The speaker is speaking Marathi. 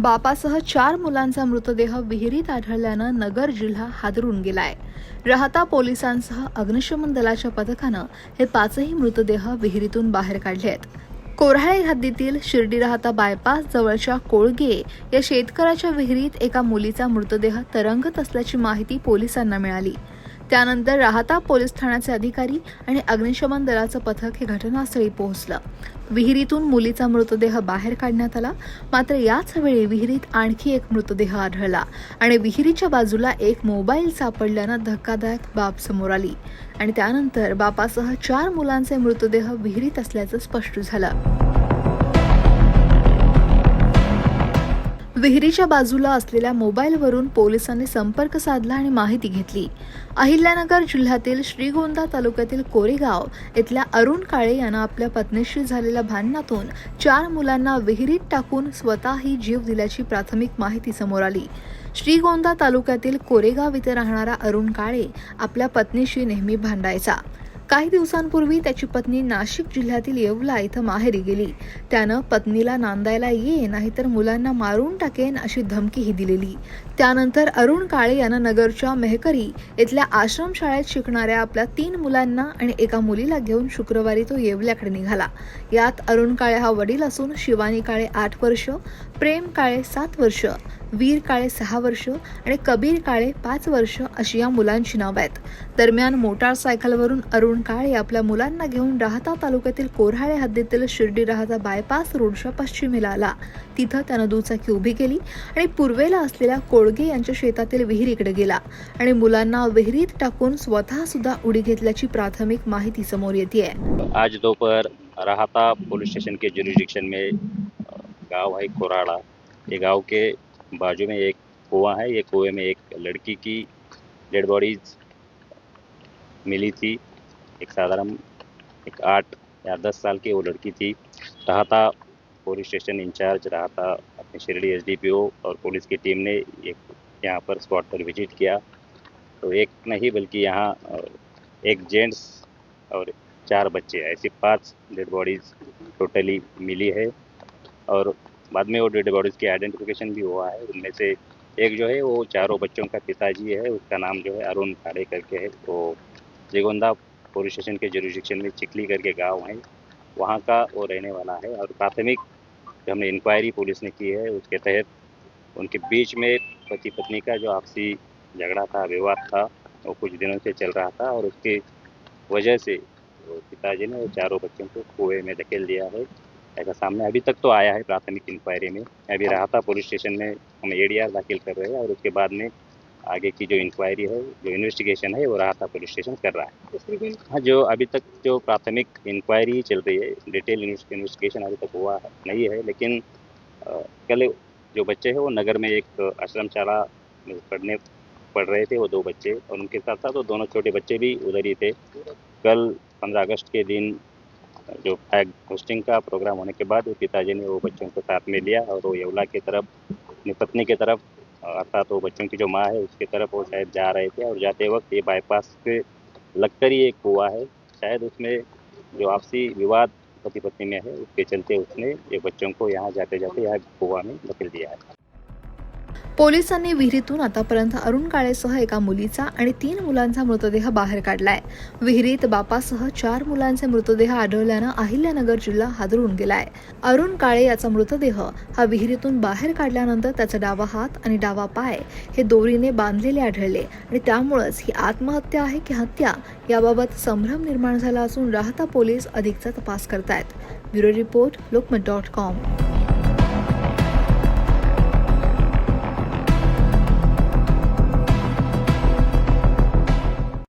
बापासह चार मुलांचा मृतदेह विहिरीत आढळल्यानं नगर जिल्हा हादरून गेलाय. राहता पोलिसांसह अग्निशमन दलाच्या पथकानं हे पाचही मृतदेह विहिरीतून बाहेर काढले आहेत. कोराळे हद्दीतील शिर्डी राहता बायपास जवळच्या कोळगे या शेतकऱ्याच्या विहिरीत एका मुलीचा मृतदेह तरंगत असल्याची माहिती पोलिसांना मिळाली. त्यानंतर राहता पोलीस ठाण्याचे अधिकारी आणि अग्निशमन दलाचं पथक हे घटनास्थळी पोहोचलं. विहिरीतून मुलीचा मृतदेह बाहेर काढण्यात आला. मात्र याच वेळी विहिरीत आणखी एक मृतदेह आढळला आणि विहिरीच्या बाजूला एक मोबाईल सापडल्यानं धक्कादायक बाब समोर आली. आणि त्यानंतर बापासह चार मुलांचे मृतदेह विहिरीत असल्याचं स्पष्ट झालं. विहिरीच्या बाजूला असलेल्या मोबाईलवरून पोलिसांनी संपर्क साधला आणि माहिती घेतली. अहिल्यानगर जिल्ह्यातील श्रीगोंदा तालुक्यातील कोरेगाव इथल्या अरुण काळे यानं आपल्या पत्नीशी झालेल्या भांडणातून चार मुलांना विहिरीत टाकून स्वतःही जीव दिल्याची प्राथमिक माहिती समोर आली. श्रीगोंदा तालुक्यातील कोरेगाव इथे राहणारा अरुण काळे आपल्या पत्नीशी नेहमी भांडायचा. काही दिवसांपूर्वी त्याची पत्नी नाशिक जिल्ह्यातील येवला इथं माहेरी गेली. त्यानं पत्नीला नांदायला ये नाहीतर मुलांना मारून टाकेन अशी धमकीही दिलेली. त्यानंतर अरुण काळे यानं नगरच्या मेहकरी इथल्या आश्रमशाळेत शिकणाऱ्या आपल्या तीन मुलांना आणि एका मुलीला घेऊन शुक्रवारी तो येवल्याकडे निघाला. यात अरुण काळे हा वडील असून शिवानी काळे आठ वर्ष प्रेम काळे सात वर्ष वीर काळे सहा वर्ष आणि कबीर काळे पाच वर्ष अशी या मुलांची नावं आहेत. दरम्यान मोटारसायकलवरून अरुण काळे आपल्या मुलांना घेऊन राहता तालुक्यातील कोऱ्हाळे हद्दीतील शिर्डी राहता बायपास रोडच्या पश्चिमेला आला. तिथं त्यानं दुचाकी उभी केली आणि पूर्वेला असलेल्या कोळगे यांच्या शेतातील विहिरीकडे गेला आणि मुलांना विहिरीत टाकून स्वतः सुद्धा उडी घेतल्याची प्राथमिक माहिती समोर येते आज दोपहर राहता पुलिस स्टेशन के जुरिडिक्शन में गाव गांव है कोराड़ा. ये गांव के बाजू में एक कुआं है. ये कुएं में एक लड़की की डेड बॉडीज मिली थी. एक साधारण एक आठ या दस साल की वो लड़की थी। रहा था पुलिस स्टेशन इंचार्ज रहा था अपने शिरडी एसडीपीओ और पुलिस की टीम ने एक यहाँ पर स्पॉट पर विज़िट किया। तो एक नहीं बल्कि यहाँ एक जेंट्स और चार बच्चे, ऐसी पाँच डेड बॉडीज टोटली मिली है। और बाद में वो डेड बॉडीज़ की आइडेंटिफिकेशन भी हुआ है। उनमें से एक जो है, वो चारों बच्चों का पिताजी है। उसका नाम जो है अरुण खाड़े करके है। वो जिगोंदा पुलिस स्टेशन के जुरिडिक्शन में चिकली करके गाँव है वहाँ का वो रहने वाला है और प्राथमिक जो हमने इंक्वायरी पुलिस ने की है उसके तहत उनके बीच में पति पत्नी का जो आपसी झगड़ा था विवाद था वो कुछ दिनों से चल रहा था और उसकी वजह से पिताजी ने चारों बच्चों को कुएँ में धकेल दिया है। ऐसा सामने अभी तक तो आया है प्राथमिक इंक्वायरी में। अभी रहा था पुलिस स्टेशन में हम एडीआर दाखिल कर रहे हैं और उसके बाद में आगे की जो इंक्वायरी है जो इन्वेस्टिगेशन है वो राहता पुलिस स्टेशन कर रहा है। हाँ जो अभी तक जो प्राथमिक इंक्वायरी चल रही है डिटेल इन्वेस्टिगेशन अभी तक हुआ है- नहीं है लेकिन कल जो बच्चे हैं वो नगर में एक आश्रमशाला में पढ़ने पढ़ रहे थे वो दो बच्चे और उनके साथ साथ वो दोनों छोटे बच्चे भी उधर ही थे। कल पंद्रह अगस्त के दिन जो फ्लैग होस्टिंग का प्रोग्राम होने के बाद वो पिताजी ने वो बच्चों को साथ में लिया और वो येवला की तरफ़ अपनी पत्नी की तरफ़ अर्थात वो बच्चों की जो माँ है, उसके तरफ़ वो शायद जा रहे थे और जाते वक्त ये बाईपास पे लगकर ही एक कुआ है। शायद उसमें जो आपसी विवाद पति पत्नी में है, उसके चलते उसने ये बच्चों को यहाँ जाते जाते यहाँ कुआ में धकेल दिया है। पोलिसांनी विहिरीतून आतापर्यंत अरुण काळेसह एका मुलीचा आणि तीन मुलांचा मृतदेह बाहेर काढलाय. विहिरीत बापासह चार मुलांचे मृतदेह आढळल्यानं अहिल्यानगर जिल्हा हादरून गेलाय. अरुण काळे याचा मृतदेह हा विहिरीतून बाहेर काढल्यानंतर त्याचा डावा हात आणि डावा पाय हे दोरीने बांधलेले आढळले आणि त्यामुळंच ही आत्महत्या आहे की हत्या याबाबत संभ्रम निर्माण झाला असून राहता पोलीस अधिकचा तपास करतायत. Bureau report Lokmat dot com.